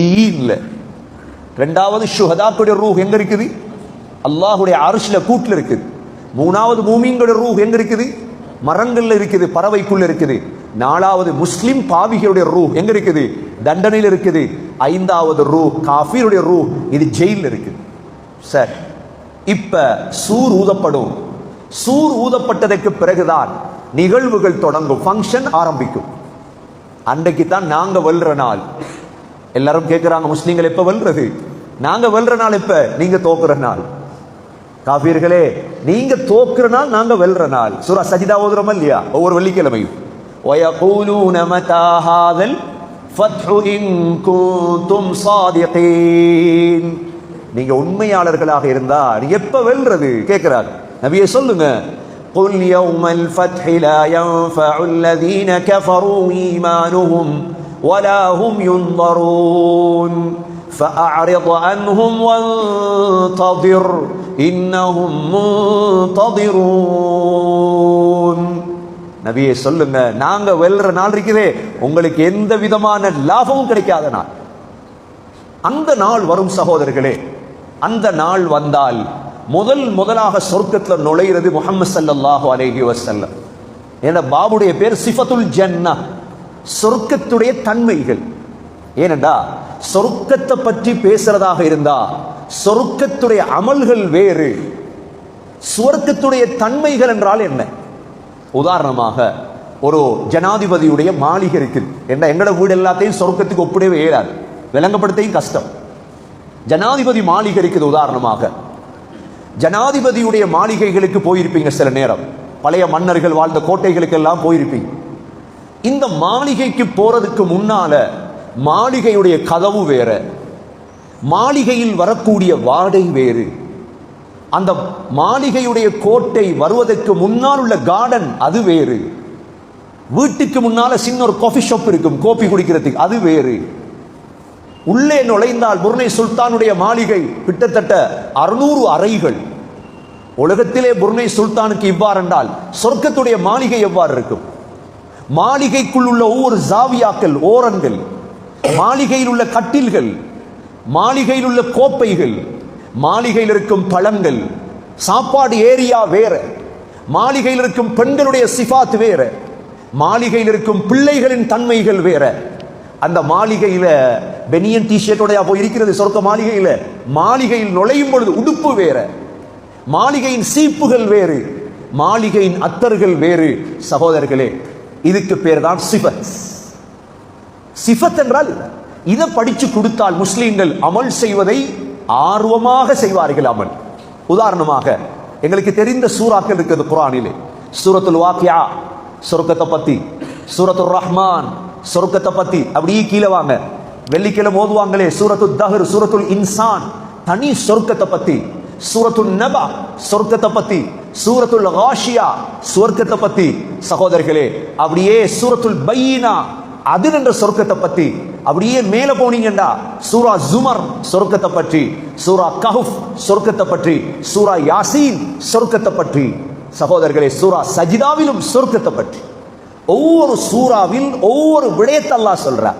இல்லை. ரெண்டாவது ஷுஹதாக்குடைய ரூஹ் எங்க இருக்குது? அல்லாஹுடைய அரிசில கூட்டில் இருக்குது. மூணாவது மூமிங்களுடைய ரூஹ் எங்க இருக்குது? மரங்கள்ல இருக்குது பறவைக்குள்ள இருக்குது. நாலாவது முஸ்லிம் பாவிகளுடைய ரூ எங்க இருக்குது? தண்டனையில் இருக்குது. ஐந்தாவது ரூ காஃபியுடைய ரூ இது ஜெயிலில் இருக்குது. சார் இப்ப சூர் ஊதப்படும். சூர் ஊதப்பட்டதற்கு பிறகுதான் நிகழ்வுகள் தொடங்கும் ஃபங்க்ஷன் ஆரம்பிக்கும். அன்றைக்கு தான் நாங்க வெல்ற நாள். எல்லாரும் கேட்கிறாங்க முஸ்லீம்கள் எப்ப வெல்றது நாங்க வெல்ற நாள் எப்ப நீங்க தோக்குற நாள் காபீர்களே நீங்க தோக்குற நாள் நாங்க வெல்ற நாள் சூரா சஜிதா ஓதுறோம் இல்லையா ஒவ்வொரு வெள்ளிக்கிழமையும் ويقولون متى هذا الفتح إن كنتم صادقين நீங்க உண்மையாளர்களாக இருந்தா நீங்க எப்ப வெல்றது கேட்கிறார் நபியே சொல்லுங்க قل يوم الفتح لا ينفع الذين كفروا إيمانهم ولا هم ينظرون فأعرض عنهم وانتظر إنهم منتظرون நபியே சொல்லுங்க நாங்க வெல்ற நாள் இருக்குதே உங்களுக்கு எந்த விதமான லாபமும் கிடைக்காத நாள் அந்த நாள் வரும் சகோதரர்களே அந்த நாள் வந்தால் முதல் முதலாக சொர்க்கத்துல நுழையிறது முகமது சல்லல்லாஹு அலைஹி வஸல்லம் என்ற பாபுடைய பேர் சிஃபத்துல் ஜன்னா சொர்க்கத்துடைய தன்மைகள். ஏனென்றா சொர்க்கத்தை பற்றி பேசுறதாக இருந்தா சொர்க்கத்துடைய அமல்கள் வேறு. சுவர்க்கத்துடைய தன்மைகள் என்றால் என்ன? உதாரணமாக ஒரு ஜனாதிபதியுடைய மாளிகை இருக்குது. என்ன எங்களோட வீடு எல்லாத்தையும் சொர்க்கத்துக்கு ஒப்பிடவே இயலாது. விளங்கப்படுத்தையும் கஷ்டம். ஜனாதிபதி மாளிகை இருக்குது உதாரணமாக. ஜனாதிபதியுடைய மாளிகைகளுக்கு போயிருப்பீங்க சில நேரம். பழைய மன்னர்கள் வாழ்ந்த கோட்டைகளுக்கு எல்லாம் போயிருப்பீங்க. இந்த மாளிகைக்கு போறதுக்கு முன்னால மாளிகையுடைய கதவு வேற. மாளிகையில் வரக்கூடிய வாடை வேறு. அந்த மாளிகையுடைய கோட்டை வருவதற்கு முன்னால் உள்ள கார்டன் அது வேறு. வீட்டுக்கு முன்னால சின்ன ஒரு காஃபி ஷாப் இருக்கும் கோபி குடிக்கிறதுக்கு அது வேறு. உள்ளே நுழைந்தால் புர்னை சுல்தானுடைய மாளிகை கிட்டத்தட்ட அறுநூறு அறைகள். உலகத்திலே புர்னை சுல்தானுக்கு இவ்வாறு என்றால் சொர்க்கத்துடைய மாளிகை எவ்வாறு இருக்கும்? மாளிகைக்குள் உள்ள ஒவ்வொரு ஜாவியாக்கள் ஓரங்கள் மாளிகையில் உள்ள கட்டில்கள் மாளிகையில் உள்ள கோப்பைகள் மாளிகையில் இருக்கும் பழங்கள் சாப்பாடு ஏரியா வேற மாளிகையில் இருக்கும் பெண்களுடைய சிஃபாத் வேற மாளிகையில் இருக்கும் பிள்ளைகளின் தன்மைகள் வேற. அந்த மாளிகையில பெனியன் டிஷர்ட்டோட போய் இருக்கிறது சொர்க்க மாளிகையில. மாளிகையில் நுழையும் பொழுது உடுப்பு வேற. மாளிகையின் சீப்புகள் வேறு. மாளிகையின் அத்தர்கள் வேறு. சகோதரர்களே இதுக்கு பேர் தான் சிபத். சிபத் என்றால் இதை படிச்சு கொடுத்தால் முஸ்லீம்கள் அமல் செய்வதை ஆர்வமாக செய்வார்கள் அமல். உதாரணமாக எங்களுக்கு தெரிந்த சூறாக்கள் இருக்குது குரானிலே சூரத்துல் வாக்கியா சொர்க்கத்தை பத்தி. சூரத்துல் ரஹ்மான் சொர்க்கத்தை பத்தி. அப்படியே கீழே வாங்க. வெள்ளிக்கிழமை ஓதுவாங்களே சூரத்துல் தஹர் சூரத்துல் இன்சான். தனி சொர்க்கத்தை பத்தி. சூரத்துல் நபா சொர்க்கத்தை பத்தி. சூரத்துல் ஹாஷியா சொர்க்கத்தை பத்தி சகோதரர்களே அப்படியே சூரத்துல் பையினா அது என்ற சொர்க்கத்தை பத்தி அப்படியே மேல போனீங்கடா சூரா ஜுமர் சொர்க்கத்தை பற்றி சூரா கஹுப் சொர்க்கத்தை பற்றி சூரா யாசீன் சொர்க்கத்தை பற்றி சகோதரர்களே சூரா சஜிதாவிலும் சொர்க்கத்தை பற்றி. ஒவ்வொரு சூறாவில் ஒவ்வொரு விடயத்தை அல்லாஹ் சொல்றார்.